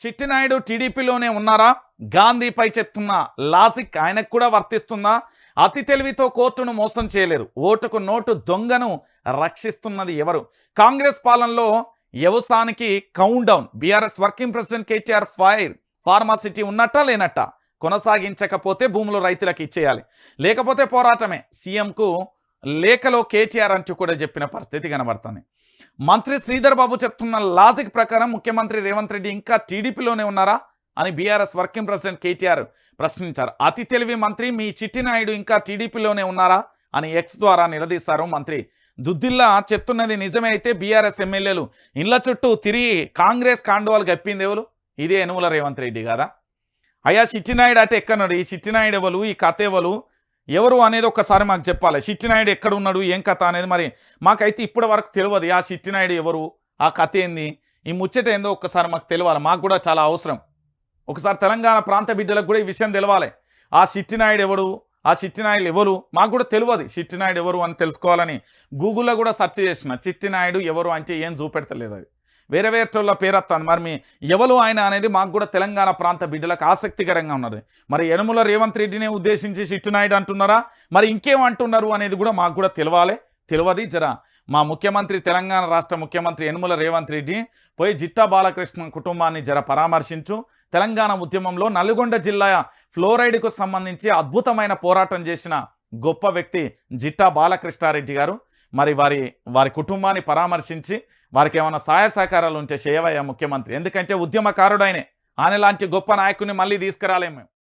చిట్టినాయుడు టీడీపీలోనే ఉన్నారా? గాంధీపై చెప్తున్న లాజిక్ ఆయనకు కూడా వర్తిస్తుందా? అతి తెలివితో కోర్టును మోసం చేయలేరు. ఓటుకు నోటు దొంగను రక్షిస్తున్నది ఎవరు? కాంగ్రెస్ పాలనలో వ్యవసాయానికి count down BRS working president KTR fire. Pharma city ఉన్నట్టా లేనట్టా? కొనసాగించకపోతే భూములు రైతులకు ఇచ్చేయాలి. లేకపోతే పోరాటమే. సీఎంకు లేఖలో కేటీఆర్ అంటూ కూడా చెప్పిన పరిస్థితి కనబడుతుంది. మంత్రి శ్రీధర్ బాబు చెప్తున్న లాజిక్ ప్రకారం ముఖ్యమంత్రి రేవంత్ రెడ్డి ఇంకా టీడీపీలోనే ఉన్నారా అని బీఆర్ఎస్ వర్కింగ్ ప్రెసిడెంట్ కేటీఆర్ ప్రశ్నించారు. అతి తెలివి మంత్రి మీ చిట్టినాయుడు ఇంకా టీడీపీలోనే ఉన్నారా అని ఎక్స్ ద్వారా నిలదీశారు మంత్రి. దుద్దిల్లా చెప్తున్నది నిజమే అయితే బీఆర్ఎస్ ఎమ్మెల్యేలు ఇళ్ళ చుట్టూ తిరిగి కాంగ్రెస్ కాండవాలు గప్పింది ఎవరు? ఇదే యనుమల రేవంత్ రెడ్డి కదా? అయ్యా చిట్టినాయుడు అంటే ఎక్కడున్నాడు ఈ చిట్టినాయుడు ఎవరు? ఈ కథ ఎవరు? ఎవరు అనేది ఒక్కసారి మాకు చెప్పాలి. చిట్టినాయుడు ఎక్కడ ఉన్నాడు? ఏం కథ అనేది మరి మాకైతే ఇప్పటి వరకు తెలియదు. ఆ చిట్టినాయుడు ఎవరు? ఆ కథ ఏంది? ఈ ముచ్చట ఏందో ఒక్కసారి మాకు తెలియాలి. మాకు కూడా చాలా అవసరం. ఒకసారి తెలంగాణ ప్రాంత బిడ్డలకు కూడా ఈ విషయం తెలవాలి. ఆ చిట్టినాయుడు ఎవరు ఆ చిట్టినాయుడు ఎవరు? మాకు కూడా తెలియదు. చిట్టినాయుడు ఎవరు అని తెలుసుకోవాలని గూగుల్లో కూడా సెర్చ్ చేసిన. చిట్టినాయుడు ఎవరు అంటే ఏం చూపెడతలేదు అది. వేరే వేరే చోళ్ళ పేరు వస్తుంది మరి మీ ఎవరు ఆయన అనేది మాకు కూడా తెలంగాణ ప్రాంత బిడ్డలకు ఆసక్తికరంగా ఉన్నది. మరి యనుమల రేవంత్ రెడ్డినే ఉద్దేశించి చిట్టునాయుడు అంటున్నారా? మరి ఇంకేం అంటున్నారు అనేది కూడా మాకు కూడా తెలవాలి. తెలియదు జరా. మా ముఖ్యమంత్రి తెలంగాణ రాష్ట్ర ముఖ్యమంత్రి యనుమల రేవంత్ రెడ్డి పోయి జిట్టా బాలకృష్ణ కుటుంబాన్ని జర పరామర్శించు. తెలంగాణ ఉద్యమంలో నల్గొండ జిల్లా ఫ్లోరైడ్కు సంబంధించి అద్భుతమైన పోరాటం చేసిన గొప్ప వ్యక్తి జిట్టా బాలకృష్ణారెడ్డి గారు. మరి వారి వారి కుటుంబాన్ని పరామర్శించి వారికి ఏమైనా సహాయ సహకారాలు ఉంటే చేయవయ్యా ముఖ్యమంత్రి. ఎందుకంటే ఉద్యమకారుడు ఆయనే. ఆయన లాంటి గొప్ప నాయకుని మళ్ళీ తీసుకురాలేము మేము.